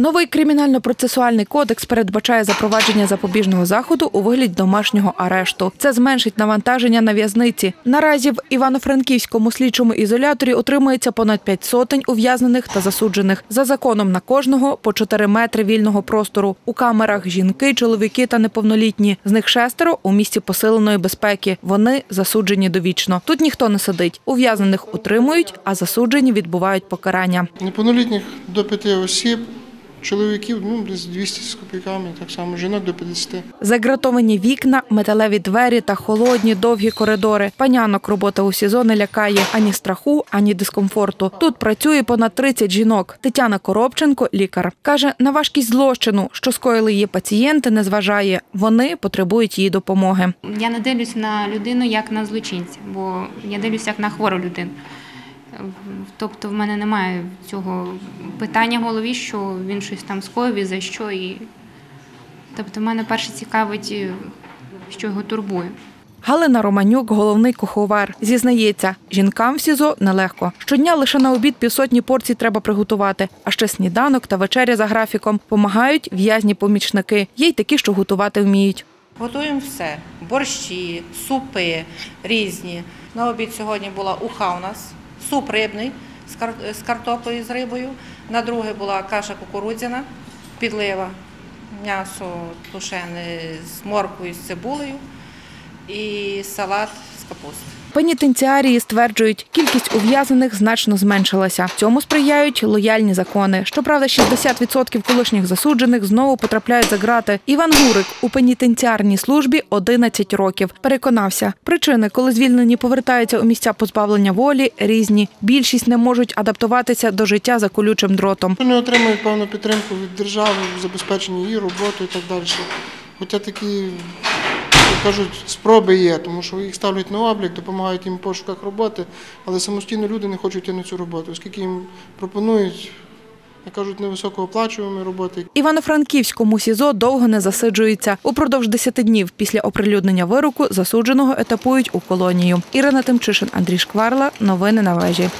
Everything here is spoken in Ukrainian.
Новий кримінально-процесуальний кодекс передбачає запровадження запобіжного заходу у вигляді домашнього арешту. Це зменшить навантаження на в'язниці. Наразі в Івано-Франківському слідчому ізоляторі утримується понад п'ять сотень ув'язнених та засуджених. За законом на кожного по 4 метри вільного простору. У камерах жінки, чоловіки та неповнолітні. З них шестеро у місці посиленої безпеки. Вони засуджені довічно. Тут ніхто не сидить. Ув'язнених утримують, а засуджені відбувають покарання. Неповнолітніх до 5 осіб, чоловіків ну, десь 200 з копійками, так само жінок до 50. Загратовані вікна, металеві двері та холодні довгі коридори. Панянок робота у СІЗО не лякає ані страху, ані дискомфорту. Тут працює понад 30 жінок. Тетяна Коробченко, лікар, каже, на важкість злочину, що скоїли її пацієнти, не зважає. Вони потребують її допомоги. Я не дивлюсь на людину як на злочинця, бо я дивлюсь як на хвору людину. Тобто в мене немає цього питання в голові, що він щось там скоїв і за що. І... Тобто в мене перше цікавить, е, що його турбує. Галина Романюк, головний куховар, зізнається, жінкам в СІЗО нелегко. Щодня лише на обід півсотні порцій треба приготувати, а ще сніданок та вечеря за графіком. Помагають в'язні помічники. Є й такі, що готувати вміють. Готуємо все: борщі, супи різні. На обід сьогодні була уха у нас, суп рибний з кар- з картоплею з рибою. На друге була каша кукурудзяна, підлива, м'ясо тушене з морквою, з цибулею і салат капусти. Пенітенціарії стверджують, кількість ув'язнених значно зменшилася. Цьому сприяють лояльні закони. Щоправда, 60% колишніх засуджених знову потрапляють за ґрати. Іван Гурик у пенітенціарній службі 11 років. Переконався, причини, коли звільнені повертаються у місця позбавлення волі, різні. Більшість не можуть адаптуватися до життя за колючим дротом. Вони отримують певну підтримку від держави в забезпеченні її роботи і так далі. Хоча такі, кажуть, спроби є, тому що їх ставлять на облік, допомагають їм в пошуках роботи, але самостійно люди не хочуть йти на цю роботу, оскільки їм пропонують, як кажуть, невисокооплачувані роботи, Івано-Франківському СІЗО довго не засиджується. Упродовж 10 днів після оприлюднення вироку засудженого етапують у колонію. Ірина Тимчишин, Андрій Шкварла. Новини на вежі.